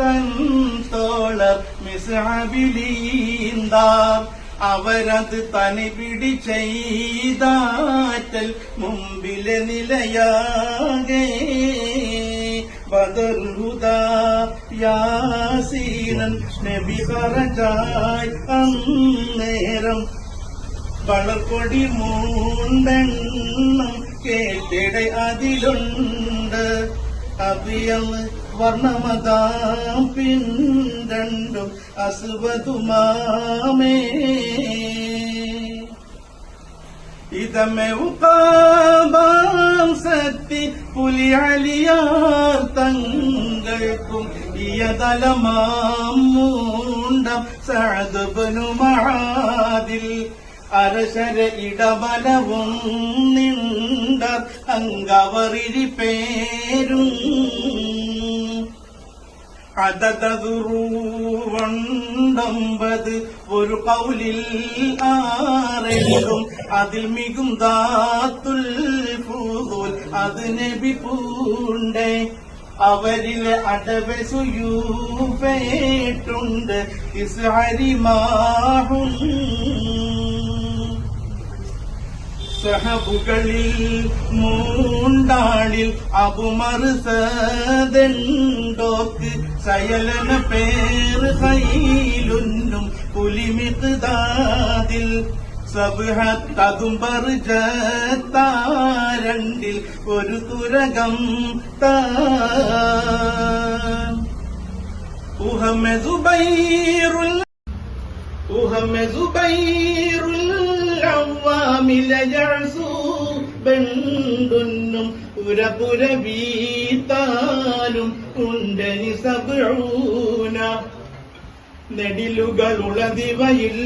തൻ തോളർ അവരത് അവരത് തനിപിടി ചെയ്താറ്റൽ മുമ്പിലെ നിലയാകെ. ബദർഹുദ നബി പറഞ്ഞ അന്നേരം. വളർപ്പൊടി മൂണ്ടെണ്ണം കേട്ടിട അതിലുണ്ട്. അഭിയന്ന് വർണമതാം പിന്തണ്ടു അസുവതുമാമേ. ഇതമെവുകാം സത്തി പുലിയലിയാർ തങ്ങൾക്കും ഇയതലമാം മൂണ്ടം സഅദ്ബനു അരശര ഇടവലവും നിണ്ട അങ്കവറിരി അതതതുറൂവണ്ടമ്പത് ഒരു കൗലിൽ ആറെഴുതും. അതിൽ മികും ദാത്തുൽ ഫൂൽ അത് നബി പൂണ്ടേ. അവരിലെ അടവസുയൂപേട്ടുണ്ട് ഇസ്ഹരിമാഹും സഹബുകളിൽ മൂണ്ടാളിൽ അബുമറുസദണ്ടോക്ക് സയലന പേര് കയ്യിലുന്നും പുലിമിതാതിൽ സബുഹത്തതുംബർജത്താരണ്ടിൽ ഒരു തുരകം താഹമെ സുബൈറുൽ ഉഹമ്മ സുബൈറുൽ ബണ്ടുന്നും പുരപുര വീത്താലും ഉണ്ടനി സബൂന നെടിലുകളുളതിവയിൽ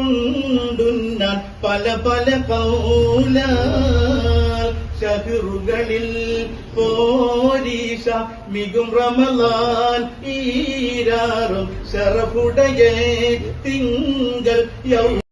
ഉണ്ടുന്ന പല പല പൗല ഷഹറുകളിൽ പോരീഷ മികും റമലാൻ ഈരാറും ഷറഫുടയെ തിങ്കൾ യൗ